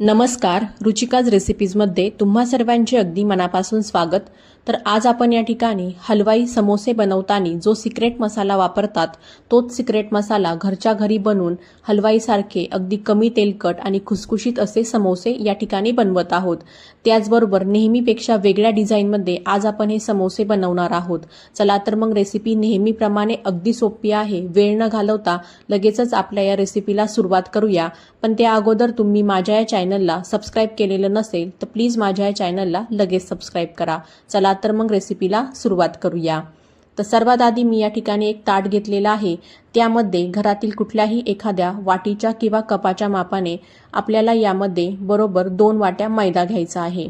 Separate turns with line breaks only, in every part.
नमस्कार रुचिकाज रेसिपीजमध्ये तुम्हा सर्वांचे अगदी मनापासून स्वागत. तर आज आपण या ठिकाणी हलवाई समोसे बनवताना जो सिक्रेट मसाला वापरतात तोच सिक्रेट मसाला घरच्या घरी बनवून हलवाईसारखे अगदी कमी तेलकट आणि खुसखुशीत असे समोसे या ठिकाणी बनवत आहोत. त्याचबरोबर नेहमीपेक्षा वेगळ्या डिझाईनमध्ये आज आपण हे समोसे बनवणार आहोत. चला तर मग रेसिपी नेहमीप्रमाणे अगदी सोपी आहे वेळ न घालवता लगेचच आपल्या या रेसिपीला सुरुवात करूया. पण त्या अगोदर तुम्ही माझ्या या चॅनलला सबस्क्राईब केलेलं नसेल तर प्लीज माझ्या या चॅनलला लगेच सबस्क्राईब करा. चला तर मग रेसिपीला सुरुवात करूया. तर सर्वात आधी मी या ठिकाणी एक ताट घेतलेला आहे. त्यामध्ये घरातील कुठल्याही एखाद्या वाटीच्या किंवा कपाच्या मापाने आपल्याला यामध्ये बरोबर दोन वाट्या मैदा घ्यायचा आहे.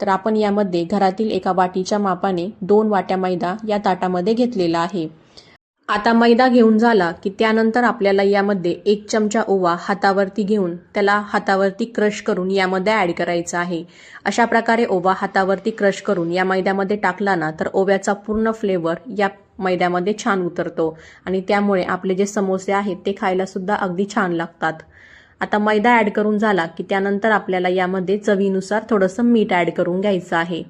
तर आपण यामध्ये घरातील एका वाटीच्या मापाने दोन वाट्या मैदा या ताटामध्ये घेतलेला आहे. आता मैदा घेऊन झाला की त्यानंतर आपल्याला यामध्ये एक चमचा ओवा हातावरती घेऊन त्याला हातावरती क्रश करून यामध्ये ॲड करायचा आहे. अशा प्रकारे ओवा हातावरती क्रश करून या मैद्यामध्ये टाकला ना तर ओव्याचा पूर्ण फ्लेवर या मैद्यामध्ये छान उतरतो आणि त्यामुळे आपले जे समोसे आहेत ते खायला सुद्धा अगदी छान लागतात. आता मैदा ॲड करून झाला की त्यानंतर आपल्याला यामध्ये चवीनुसार थोडंसं मीठ ॲड करून घ्यायचं आहे.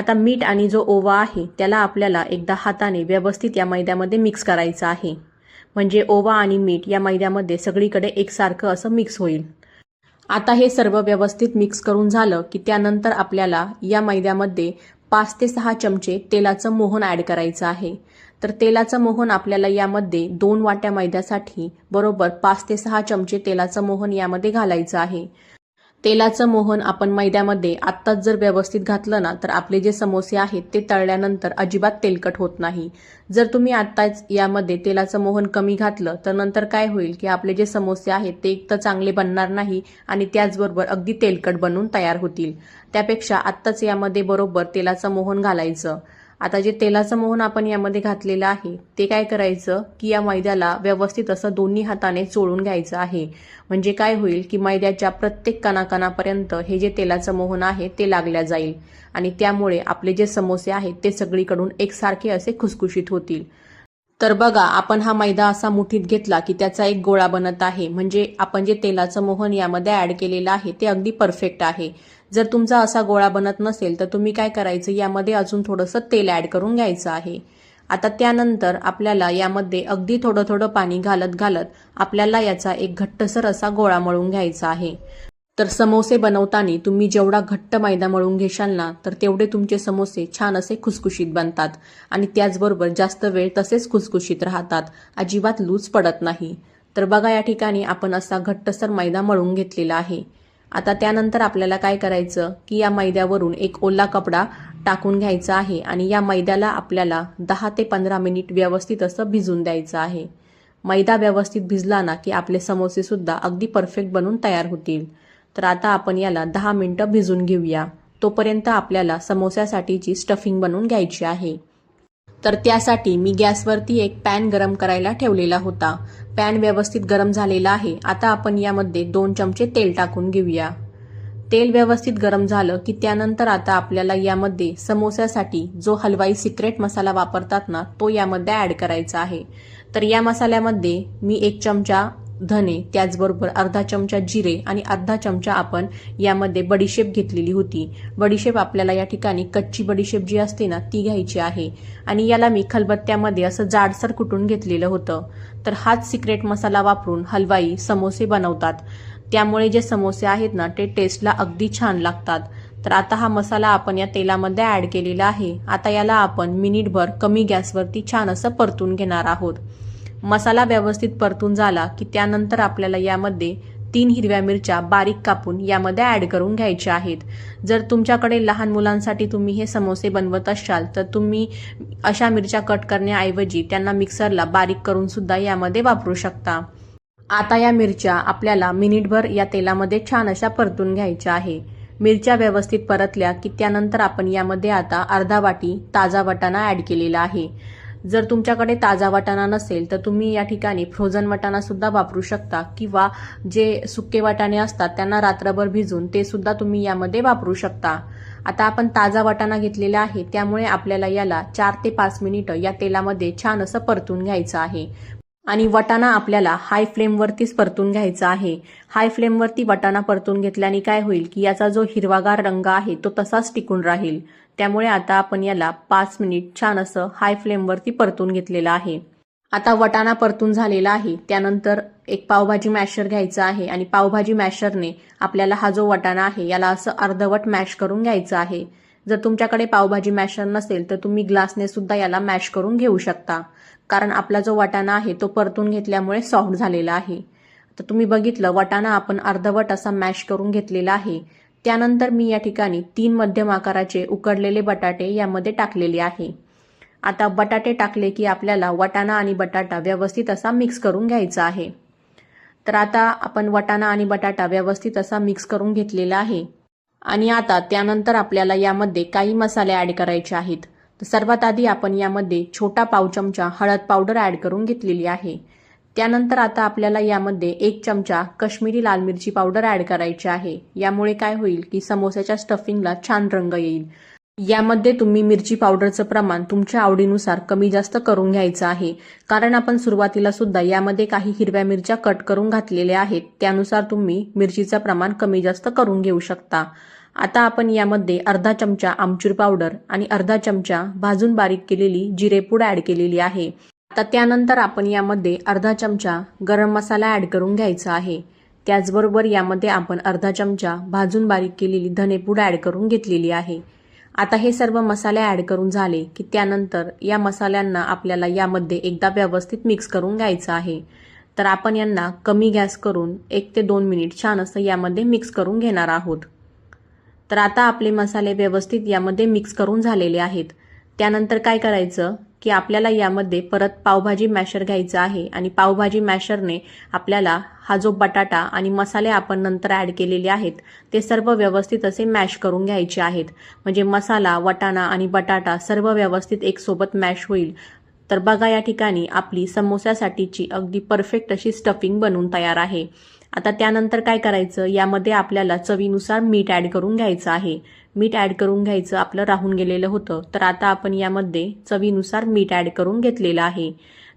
आता मीठ आणि जो ओवा आहे त्याला आपल्याला एकदा हाताने व्यवस्थित या मैद्यामध्ये मिक्स करायचं आहे. म्हणजे ओवा आणि मीठ या मैद्यामध्ये सगळीकडे एकसारखं असं मिक्स होईल. आता हे सर्व व्यवस्थित मिक्स करून झालं की त्यानंतर आपल्याला या मैद्यामध्ये पाच ते सहा चमचे तेलाचं मोहन ॲड करायचं आहे. तर तेलाचं मोहन आपल्याला यामध्ये दोन वाट्या मैद्यासाठी बरोबर पाच ते सहा चमचे तेलाचं मोहन यामध्ये घालायचं आहे. तेलाचं मोहन आपण मैद्यामध्ये आत्ताच जर व्यवस्थित घातलं ना तर आपले जे समोसे आहेत ते तळल्यानंतर अजिबात तेलकट होत नाही. जर तुम्ही आत्ताच यामध्ये तेलाचं मोहन कमी घातलं तर नंतर काय होईल की आपले जे समोसे आहेत ते एक तर चांगले बनणार नाही आणि त्याचबरोबर अगदी तेलकट बनून तयार होतील. त्यापेक्षा आत्ताच यामध्ये बरोबर तेलाचं मोहन घालायचं. आता जे तेलाचं मोहन आपण यामध्ये घातलेलं आहे ते काय करायचं की या मैद्याला व्यवस्थित असं दोन्ही हाताने चोळून घ्यायचं आहे. म्हणजे काय होईल की मैद्याच्या प्रत्येक कणाकणापर्यंत हे जे तेलाचं मोहन आहे ते लागल्या जाईल. आणि त्यामुळे आपले जे समोसे आहेत ते सगळीकडून एकसारखे असे खुसखुशीत होतील. तर बघा आपण हा मैदा असा मुठीत घेतला की त्याचा एक गोळा बनत आहे. म्हणजे आपण जे तेलाचं मोहन यामध्ये ॲड केलेलं आहे ते अगदी परफेक्ट आहे. जर तुमचा असा गोळा बनत नसेल तर तुम्ही काय करायचं? यामध्ये अजून थोडंसं तेल ॲड करून घ्यायचं आहे. आता त्यानंतर आपल्याला यामध्ये अगदी थोडं थोडं पाणी घालत घालत आपल्याला याचा एक घट्टसर असा गोळा मळून घ्यायचा आहे. तर समोसे बनवताना तुम्ही जेवढा घट्ट मैदा मळून घेशाल ना तर तेवढे तुमचे समोसे छान असे खुसखुशीत बनतात. आणि त्याचबरोबर जास्त वेळ तसेच खुसखुशीत राहतात. अजिबात लूज पडत नाही. तर बघा या ठिकाणी आपण असा घट्टसर मैदा मळून घेतलेला आहे. आता त्यानंतर आपल्याला काय करायचं की या मैद्यावरून एक ओला कपडा टाकून घ्यायचा आहे आणि या मैद्याला आपल्याला दहा ते पंधरा मिनिट व्यवस्थित असं भिजून द्यायचं आहे. मैदा व्यवस्थित भिजला ना की आपले समोसेसुद्धा अगदी परफेक्ट बनून तयार होतील. तर आता आपण याला दहा मिनटं भिजून घेऊया. तोपर्यंत आपल्याला समोस्यासाठीची स्टफिंग बनवून घ्यायची आहे. तर त्यासाठी मी गॅसवरती एक पॅन गरम करायला ठेवलेला होता. पॅन व्यवस्थित गरम झालेला आहे. आता आपण यामध्ये दोन चमचे तेल टाकून घेऊया. तेल व्यवस्थित गरम झालं की त्यानंतर आता आपल्याला यामध्ये समोस्यासाठी जो हलवाई सिक्रेट मसाला वापरतात ना तो यामध्ये ॲड करायचा आहे. तर या मसाल्यामध्ये मी एक चमचा धने त्याचबरोबर अर्धा चमचा जिरे आणि अर्धा चमचा आपण यामध्ये बडीशेप घेतलेली होती. बडीशेप आपल्याला या ठिकाणी कच्ची बडीशेप जी असते ना ती घ्यायची आहे. आणि याला मी खलबत्त्यामध्ये असं जाडसर कुटून घेतलेलं होतं. तर हाच सिक्रेट मसाला वापरून हलवाई समोसे बनवतात. त्यामुळे जे समोसे आहेत ना ते टेस्टला अगदी छान लागतात. तर आता हा मसाला आपण या तेलामध्ये ॲड केलेला आहे. आता याला आपण मिनिटभर कमी गॅसवरती छान असं परतून घेणार आहोत. मसाला व्यवस्थित परतून झाला की त्यानंतर आपल्याला यामध्ये तीन हिरव्या मिरच्या बारीक कापून यामध्ये ॲड करून घ्यायच्या आहेत. जर तुमच्याकडे लहान मुलांसाठी तुम्ही हे समोसे बनवत असाल तर तुम्ही अशा मिरच्या कट करण्याऐवजी त्यांना मिक्सरला बारीक करून सुद्धा यामध्ये वापरू शकता. आता या मिरच्या आपल्याला मिनिटभर या तेलामध्ये छान अशा परतून घ्यायच्या आहे. मिरच्या व्यवस्थित परतल्या की त्यानंतर आपण यामध्ये आता अर्धा वाटी ताजा वाटाणा ॲड केलेला आहे. जर तुमच्याकडे ताजा वाटाणा नसेल तर तुम्ही या ठिकाणी फ्रोझन वाटाणा सुद्धा वापरू शकता किंवा जे सुके वाटाणे असतात त्यांना रात्रभर भिजून ते सुद्धा तुम्ही यामध्ये वापरू शकता. आता आपण ताजा वाटाणा घेतलेला आहे त्यामुळे आपल्याला याला चार ते पाच मिनिटं या तेलामध्ये छान असं परतून घ्यायचं आहे. आणि वटाणा आपल्याला हाय फ्लेमवरतीच परतून घ्यायचा आहे. हाय फ्लेमवरती वटाणा परतून घेतल्याने काय होईल की याचा जो हिरवागार रंग आहे तो तसाच टिकून राहील. त्यामुळे आता आपण याला पाच मिनिट छान असं हाय फ्लेमवरती परतून घेतलेलं आहे. आता वटाणा परतून झालेला आहे. त्यानंतर एक पावभाजी मॅशर घ्यायचा आहे आणि पावभाजी मॅशरने आपल्याला हा जो वटाणा आहे याला असं अर्धवट मॅश करून घ्यायचं आहे. जर तुमच्याकडे पावभाजी मॅशर नसेल तर तुम्ही ग्लासने सुद्धा याला मॅश करून घेऊ शकता. कारण आपला जो वटाणा आहे तो परतून घेतल्यामुळे सॉफ्ट झालेला आहे. तर तुम्ही बघितलं वटाणा आपण अर्धवट असा मॅश करून घेतलेला आहे. त्यानंतर मी या ठिकाणी तीन मध्यम आकाराचे उकडलेले बटाटे यामध्ये टाकलेले आहे. आता बटाटे टाकले की आपल्याला वटाणा आणि बटाटा व्यवस्थित असा मिक्स करून घ्यायचा आहे. तर आता आपण वटाणा आणि बटाटा व्यवस्थित असा मिक्स करून घेतलेला आहे. आणि आता त्यानंतर आपल्याला यामध्ये काही मसाले ॲड करायचे आहेत. तर सर्वात आधी आपण यामध्ये छोटा पाव चमचा हळद पावडर ॲड करून घेतलेली आहे. त्यानंतर आता आपल्याला यामध्ये एक चमचा कश्मीरी लाल मिरची पावडर ॲड करायची आहे. यामुळे काय होईल की समोस्याच्या स्टफिंगला छान रंग येईल. यामध्ये तुम्ही मिरची पावडरचं प्रमाण तुमच्या आवडीनुसार कमी जास्त करून घ्यायचं आहे. कारण आपण सुरुवातीला सुद्धा यामध्ये काही हिरव्या मिरच्या कट करून घातलेल्या आहेत. त्यानुसार तुम्ही मिरचीचं प्रमाण कमी जास्त करून घेऊ शकता. आता आपण यामध्ये अर्धा चमचा आमचूर पावडर आणि अर्धा चमचा भाजून बारीक केलेली जिरेपूड ॲड केलेली आहे. आता त्यानंतर आपण यामध्ये अर्धा चमचा गरम मसाला ॲड करून घ्यायचा आहे. त्याचबरोबर यामध्ये आपण अर्धा चमचा भाजून बारीक केलेली धनेपूड ॲड करून घेतलेली आहे. आता हे सर्व मसाले ॲड करून झाले की त्यानंतर या मसाल्यांना आपल्याला यामध्ये एकदा व्यवस्थित मिक्स करून घ्यायचं आहे. तर आपण यांना कमी गॅस करून एक ते दोन मिनिट छान असं यामध्ये मिक्स करून घेणार आहोत. तर आता आपले मसाले व्यवस्थित यामध्ये मिक्स करून झालेले आहेत. त्यानंतर काय करायचं की आपल्याला यामध्ये परत पावभाजी मॅशर घ्यायचं आहे आणि पावभाजी मॅशरने आपल्याला हा जो बटाटा आणि मसाले आपण नंतर ॲड केलेले आहेत ते सर्व व्यवस्थित असे मॅश करून घ्यायचे आहेत. म्हणजे मसाला वटाणा आणि बटाटा सर्व व्यवस्थित एकसोबत मॅश होईल. तर बघा या ठिकाणी आपली समोस्यासाठीची अगदी परफेक्ट अशी स्टफिंग बनून तयार आहे. आता त्यानंतर काय करायचं? यामध्ये आपल्याला चवीनुसार मीठ ॲड करून घ्यायचं आहे. मीठ ॲड करून घ्यायचं आपलं राहून गेलेलं होतं. तर आता आपण यामध्ये चवीनुसार मीठ ॲड करून घेतलेलं आहे.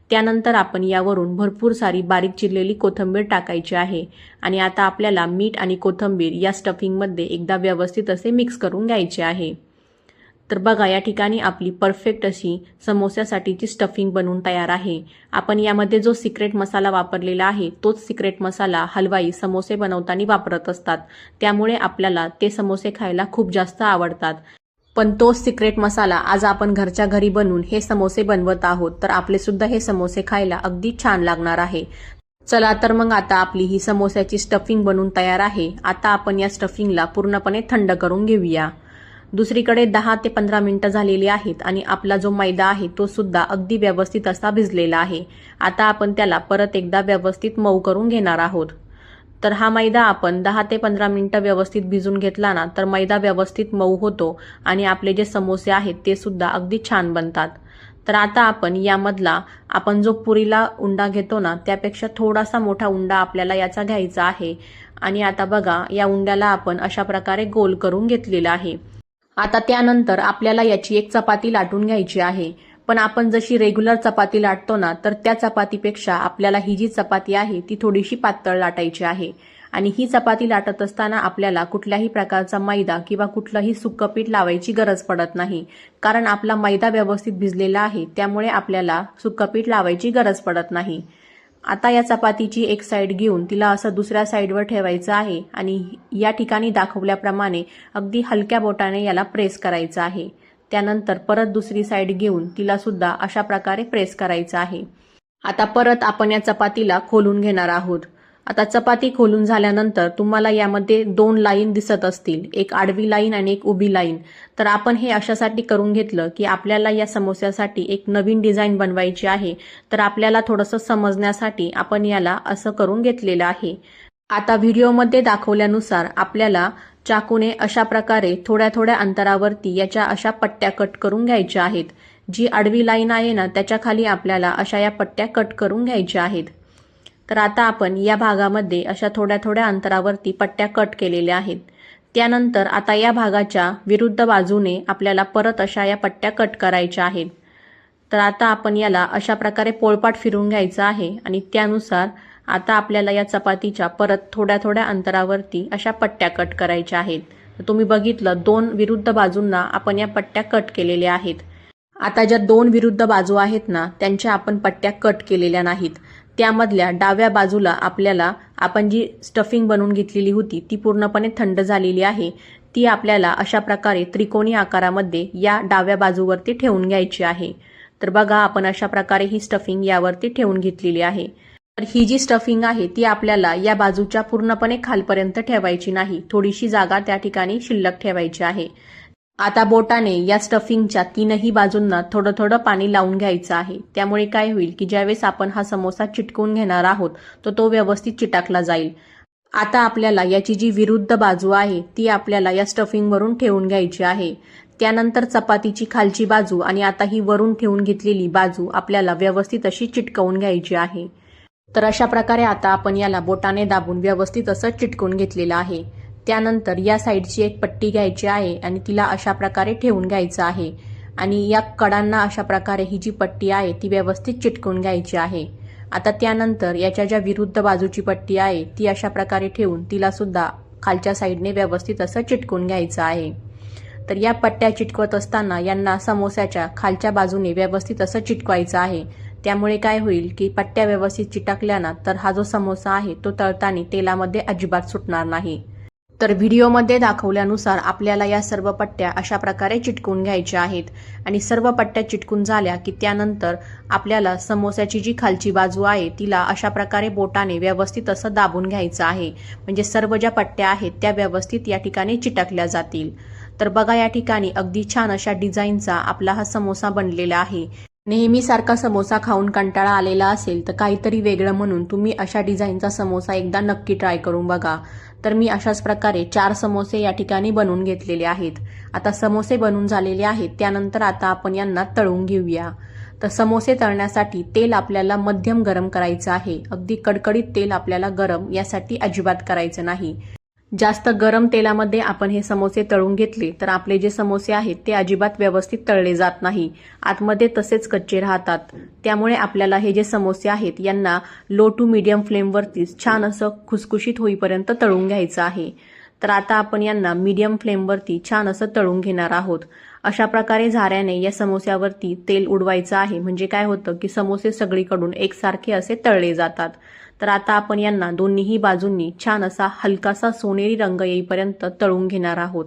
त्यानंतर आपण यावरून भरपूर सारी बारीक चिरलेली कोथिंबीर टाकायची आहे. आणि आता आपल्याला मीठ आणि कोथिंबीर या स्टफिंगमध्ये एकदा व्यवस्थित असे मिक्स करून घ्यायचे आहे. तर बघा या ठिकाणी आपली परफेक्ट अशी समोस्यासाठीची स्टफिंग बनवून तयार आहे. आपण यामध्ये जो सिक्रेट मसाला वापरलेला आहे तोच सिक्रेट मसाला हलवाई समोसे बनवताना वापरत असतात. त्यामुळे आपल्याला ते समोसे खायला खूप जास्त आवडतात. पण तोच सिक्रेट मसाला आज आपण घरच्या घरी बनवून हे समोसे बनवत आहोत तर आपले सुद्धा हे समोसे खायला अगदी छान लागणार आहे. चला तर मग आता आपली ही समोस्याची स्टफिंग बनवून तयार आहे. आता आपण या स्टफिंगला पूर्णपणे थंड करून घेऊया. दुसरीकडे दहा ते पंधरा मिनिटं झालेली आहेत आणि आपला जो मैदा आहे तो सुद्धा अगदी व्यवस्थित असा भिजलेला आहे. आता आपण त्याला परत एकदा व्यवस्थित मऊ करून घेणार आहोत. तर हा मैदा आपण दहा ते पंधरा मिनिटं व्यवस्थित भिजून घेतला ना तर मैदा व्यवस्थित मऊ होतो आणि आपले जे समोसे आहेत ते सुद्धा अगदी छान बनतात. तर आता आपण यामधला आपण जो पुरीला उंडा घेतो ना त्यापेक्षा थोडासा मोठा उंडा आपल्याला याचा घ्यायचा आहे. आणि आता बघा या उंड्याला आपण अशा प्रकारे गोल करून घेतलेला आहे. आता त्यानंतर आपल्याला याची एक चपाती लाटून घ्यायची आहे. पण आपण जशी रेग्युलर चपाती लाटतो ना तर त्या चपातीपेक्षा आपल्याला ही जी चपाती आहे ती थोडीशी पातळ लाटायची आहे. आणि ही चपाती लाटत असताना आपल्याला कुठल्याही प्रकारचा मैदा किंवा कुठलंही सुकपीठ पीठ लावायची गरज पडत नाही. कारण आपला मैदा व्यवस्थित भिजलेला आहे त्यामुळे आपल्याला सुकपीठ पीठ लावायची गरज पडत नाही. आता या चपातीची एक साईड घेऊन तिला असं दुसऱ्या साईडवर ठेवायचं आहे आणि या ठिकाणी दाखवल्याप्रमाणे अगदी हलक्या बोटाने याला प्रेस करायचं आहे. त्यानंतर परत दुसरी साईड घेऊन तिला सुद्धा अशा प्रकारे प्रेस करायचं आहे. आता परत आपण या चपातीला खोलून घेणार आहोत. आता चपाती खोलून झाल्यानंतर तुम्हाला यामध्ये दोन लाईन दिसत असतील. एक आडवी लाईन आणि एक उभी लाईन. तर आपण हे अशासाठी करून घेतलं की आपल्याला या समोस्यासाठी एक नवीन डिझाईन बनवायची आहे. तर आपल्याला थोडंसं समजण्यासाठी आपण याला असं करून घेतलेलं आहे. आता व्हिडिओमध्ये दाखवल्यानुसार आपल्याला चाकूने अशा प्रकारे थोड्या थोड्या अंतरावरती याच्या अशा पट्ट्या कट करून घ्यायच्या आहेत. जी आडवी लाईन आहे ना त्याच्याखाली आपल्याला अशा या पट्ट्या कट करून घ्यायच्या आहेत. तर आता आपण या भागामध्ये अशा थोड्या थोड्या अंतरावरती पट्ट्या कट केलेल्या आहेत. त्यानंतर आता या भागाच्या विरुद्ध बाजूने आपल्याला परत अशा या पट्ट्या कट करायच्या आहेत. तर आता आपण याला अशा प्रकारे पोळपाट फिरून घ्यायचं आहे आणि त्यानुसार आता आपल्याला या चपातीच्या परत थोड्या थोड्या अंतरावरती अशा पट्ट्या कट करायच्या आहेत. तुम्ही बघितलं दोन विरुद्ध बाजूंना आपण या पट्ट्या कट केलेल्या आहेत. आता ज्या दोन विरुद्ध बाजू आहेत ना त्यांच्या आपण पट्ट्या कट केलेल्या नाहीत. त्यामधल्या डाव्या बाजूला आपल्याला आपण जी स्टफिंग बनवून घेतलेली होती ती पूर्णपणे थंड झालेली आहे. ती आपल्याला अशा प्रकारे त्रिकोणी आकारामध्ये या डाव्या बाजूवरती ठेवून घ्यायची आहे. तर बघा आपण अशा प्रकारे ही स्टफिंग यावरती ठेवून घेतलेली आहे. तर ही जी स्टफिंग आहे ती आपल्याला या बाजूच्या पूर्णपणे खालपर्यंत ठेवायची नाही. थोडीशी जागा त्या ठिकाणी शिल्लक ठेवायची आहे. आता बोटाने या स्टफिंगच्या तीनही बाजूंना थोडं थोडं पाणी लावून घ्यायचं आहे. त्यामुळे काय होईल की ज्यावेळेस आपण हा समोसा चिटकवून घेणार आहोत तर तो व्यवस्थित चिटाकला जाईल. आता आपल्याला याची जी विरुद्ध बाजू आहे ती आपल्याला या स्टफिंगवरून ठेवून घ्यायची आहे. त्यानंतर चपातीची खालची बाजू आणि आता ही वरून ठेवून घेतलेली बाजू आपल्याला व्यवस्थित अशी चिटकवून घ्यायची आहे. तर अशा प्रकारे आता आपण याला बोटाने दाबून व्यवस्थित असं चिटकून घेतलेलं आहे. त्यानंतर या साईडची एक पट्टी घ्यायची आहे आणि तिला अशा प्रकारे ठेवून घ्यायचं आहे. आणि या कडांना अशा प्रकारे ही जी पट्टी आहे ती व्यवस्थित चिटकून घ्यायची आहे. आता त्यानंतर याच्या ज्या विरुद्ध बाजूची पट्टी आहे ती अशा प्रकारे ठेवून तिला सुद्धा खालच्या साईडने व्यवस्थित असं चिटकून घ्यायचं आहे. तर या पट्ट्या चिटकवत असताना यांना समोस्याच्या खालच्या बाजूने व्यवस्थित असं चिटकवायचं आहे. त्यामुळे काय होईल की पट्ट्या व्यवस्थित चिटकल्यानं तर हा जो समोसा आहे तो तळताना तेलामध्ये अजिबात सुटणार नाही. तर व्हिडिओमध्ये दाखवल्यानुसार आपल्याला या सर्व पट्ट्या अशा प्रकारे चिटकून घ्यायच्या आहेत. आणि सर्व पट्ट्या चिटकून झाल्या की त्यानंतर आपल्याला समोस्याची जी खालची बाजू आहे तिला अशा प्रकारे बोटाने व्यवस्थित असं दाबून घ्यायचं आहे. म्हणजे सर्व ज्या पट्ट्या आहेत त्या व्यवस्थित या ठिकाणी चिटकल्या जातील. तर बघा या ठिकाणी अगदी छान अशा डिझाईनचा आपला हा समोसा बनलेला आहे. नेहमीसारखा समोसा खाऊन कंटाळा आलेला असेल तर काहीतरी वेगळं म्हणून तुम्ही अशा डिझाईनचा समोसा एकदा नक्की ट्राय करून बघा. तर मी अशाच प्रकारे चार समोसे या ठिकाणी बनवून घेतलेले आहेत. आता समोसे बनवून झालेले आहेत त्यानंतर आता आपण यांना तळून घेऊया. तर समोसे तळण्यासाठी तेल आपल्याला मध्यम गरम करायचं आहे. अगदी कडकडीत तेल आपल्याला गरम यासाठी अजिबात करायचं नाही. जास्त गरम तेलामध्ये आपण हे समोसे तळून घेतले तर आपले जे समोसे आहेत ते अजिबात व्यवस्थित तळले जात नाही. आतमध्ये तसेच कच्चे राहतात. त्यामुळे आपल्याला हे जे समोसे आहेत यांना लो टू मीडियम फ्लेमवरती छान असं खुसखुशीत होईपर्यंत तळून घ्यायचं आहे. तर आता आपण यांना मीडियम फ्लेमवरती छान असं तळून घेणार आहोत. अशा प्रकारे झाऱ्याने या समोस्यावरती तेल उडवायचं आहे. म्हणजे काय होतं की समोसे सगळीकडून एकसारखे असे तळले जातात. तर आता आपण यांना दोन्हीही बाजूंनी छान असा हलकासा सोनेरी रंग येईपर्यंत तळून घेणार आहोत.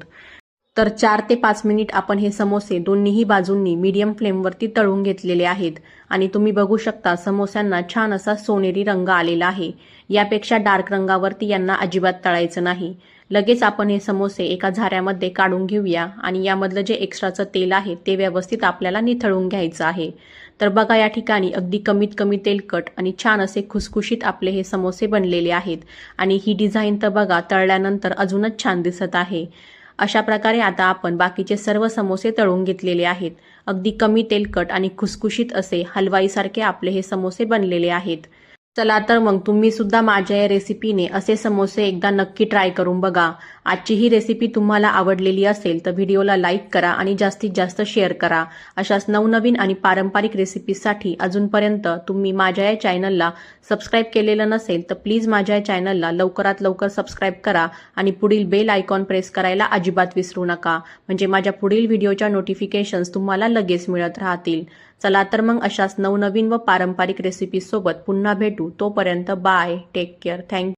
तर चार ते पाच मिनिट आपण हे समोसे दोन्हीही बाजूंनी मीडियम फ्लेमवरती तळून घेतलेले आहेत. आणि तुम्ही बघू शकता समोस्यांना छान असा सोनेरी रंग आलेला आहे. यापेक्षा डार्क रंगावरती यांना अजिबात तळायचं नाही. लगेच आपण हे समोसे एका झाऱ्यामध्ये काढून घेऊया आणि यामधलं जे एक्स्ट्राचं तेल आहे ते व्यवस्थित आपल्याला निथळून घ्यायचं आहे. तर बघा या ठिकाणी अगदी कमीत कमी तेलकट आणि छान असे खुसखुशीत आपले हे समोसे बनलेले आहेत. आणि ही डिझाईन तर बघा तळल्यानंतर अजूनच छान दिसत आहे. अशा प्रकारे आता आपण बाकीचे सर्व समोसे तळून घेतलेले आहेत. अगदी कमी तेलकट आणि खुसखुशीत असे हलवाईसारखे आपले हे समोसे बनलेले आहेत. चला तर मग तुम्ही सुद्धा माझ्या या रेसिपीने असे समोसे एकदा नक्की ट्राय करून बघा. आजची ही रेसिपी तुम्हाला आवडलेली असेल तर व्हिडिओला लाईक करा आणि जास्तीत जास्त शेअर करा. अशाच नवनवीन आणि पारंपरिक रेसिपीसाठी अजूनपर्यंत तुम्ही माझ्या या चॅनलला सबस्क्राईब केलेलं नसेल तर प्लीज माझ्या या चॅनलला लवकरात लवकर सबस्क्राईब करा आणि पुढील बेल आयकॉन प्रेस करायला अजिबात विसरू नका. म्हणजे माझ्या पुढील व्हिडिओच्या नोटिफिकेशन्स तुम्हाला लगेच मिळत राहतील. चला तर मग अशाच नवनवीन व पारंपरिक रेसिपीसोबत पुन्हा भेटू. तोपर्यंत बाय टेक केअर थँक्यू